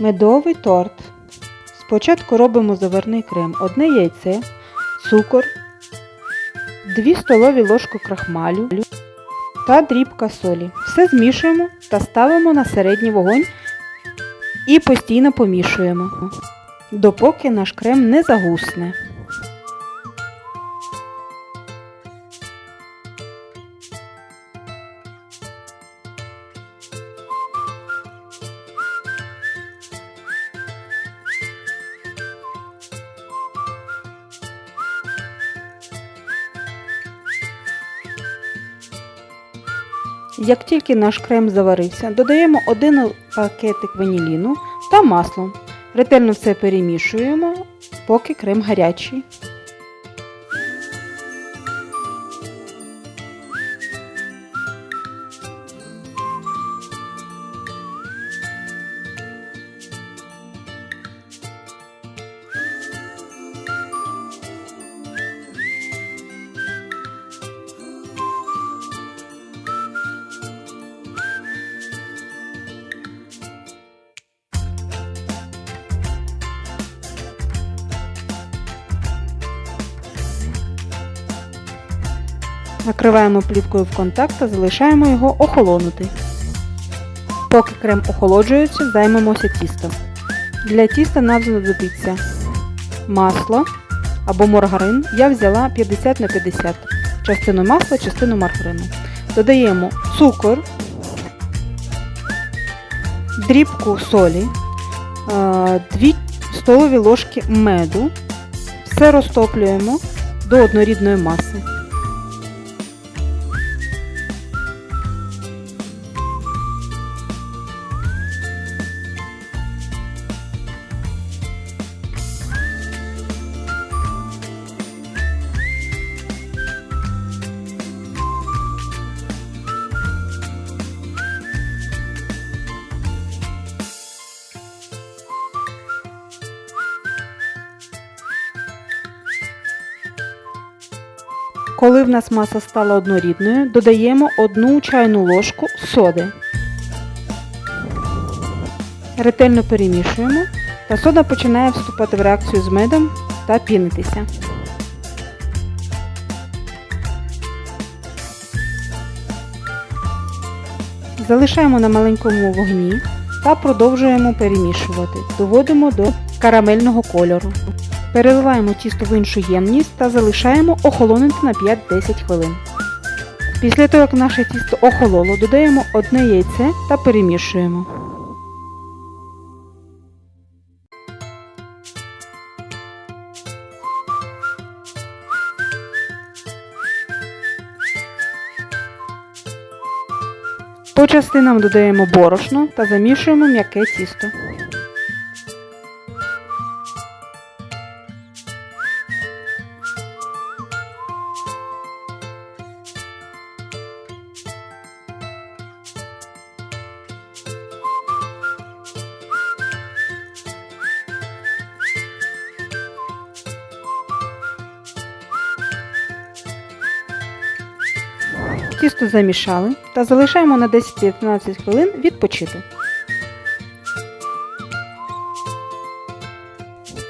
Медовий торт. Спочатку робимо заварний крем, одне яйце, цукор, 2 столові ложки крахмалю та дрібка солі. Все змішуємо та ставимо на середній вогонь і постійно помішуємо, допоки наш крем не загусне. Як тільки наш крем заварився, додаємо один пакетик ваніліну та масло. Ретельно все перемішуємо, поки крем гарячий. Накриваємо плівкою в контакт та залишаємо його охолонути. Поки крем охолоджується, займемося тістом. Для тіста нам знадобиться масло або маргарин. Я взяла 50 на 50 частину масла, частину маргарину. Додаємо цукор, дрібку солі, 2 столові ложки меду. Все розтоплюємо до однорідної маси. Коли в нас маса стала однорідною, додаємо 1 чайну ложку соди. Ретельно перемішуємо та сода починає вступати в реакцію з медом та пінитися. Залишаємо на маленькому вогні та продовжуємо перемішувати. Доводимо до карамельного кольору. Переливаємо тісто в іншу ємність та залишаємо охолонути на 5-10 хвилин. Після того, як наше тісто охололо, додаємо одне яйце та перемішуємо. По частинам додаємо борошно та замішуємо м'яке тісто. Тісто замішали та залишаємо на 10-15 хвилин відпочити.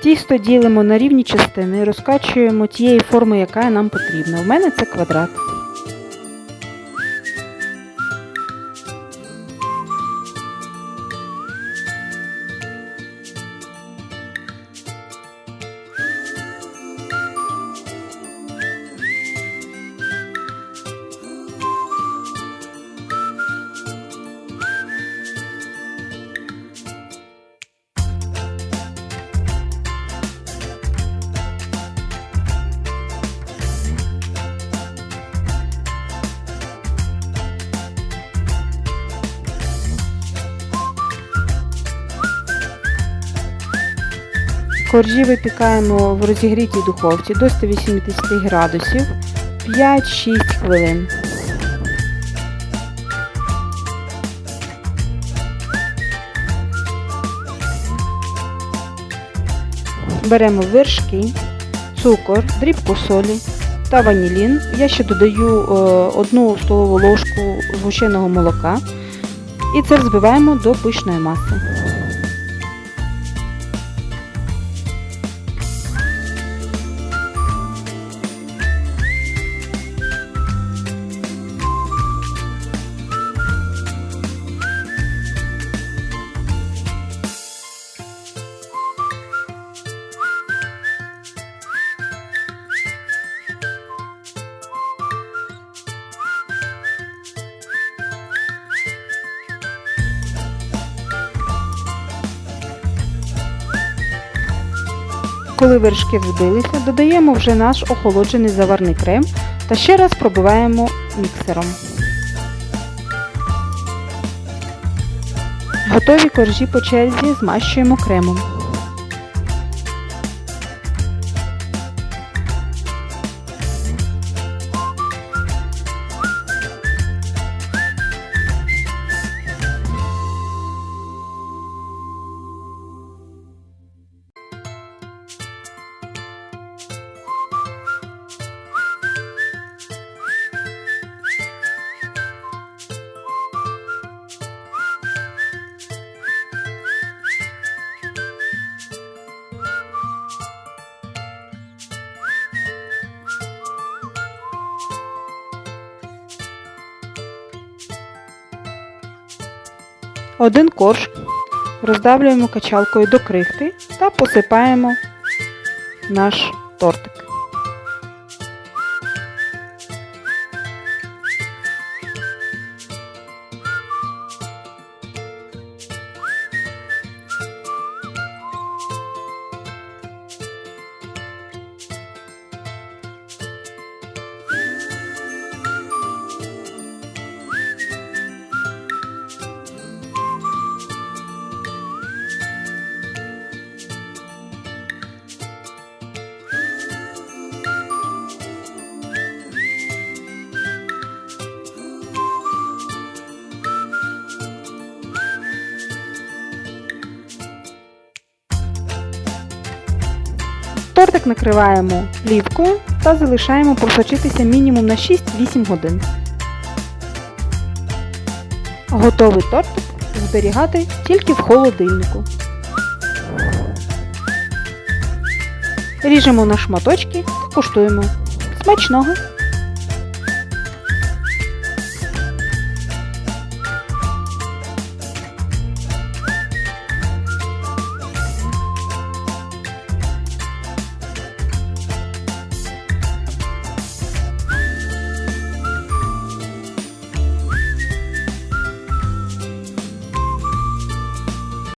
Тісто ділимо на рівні частини, розкачуємо тієї форми, яка нам потрібна. У мене це квадрат. Коржі випікаємо в розігрітій духовці до 180 градусів 5-6 хвилин. Беремо вершки, цукор, дрібку солі та ванілін. Я ще додаю е, одну столову ложку згущеного молока і це взбиваємо до пишної маси. Коли вершки взбилися, додаємо вже наш охолоджений заварний крем та ще раз пробиваємо міксером. Готові коржі по черзі змащуємо кремом. Один корж роздавлюємо качалкою до крихти та посипаємо наш тортик. Тортик накриваємо плівкою та залишаємо просочитися мінімум на 6-8 годин. Готовий тортик зберігати тільки в холодильнику. Ріжемо на шматочки куштуємо. Смачного!